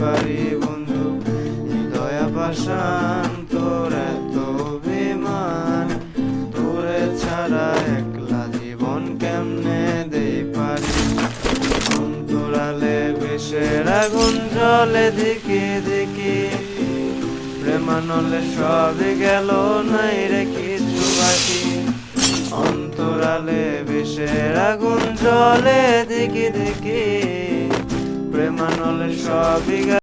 পারি, বন্ধু। দয়া পাশান তোর এত অভিমান। তোরে ছাড়া একলা জীবন কেমনে দেই পারি? অন্তরালে বিষের আগুন, জলে দেখি দেখি প্রেমানলে সবই গেল, নাই রে কিছু বাকি। অন্তরালে বিষের আগুন, জলে দেখি দেখি প্রেমানলে সবই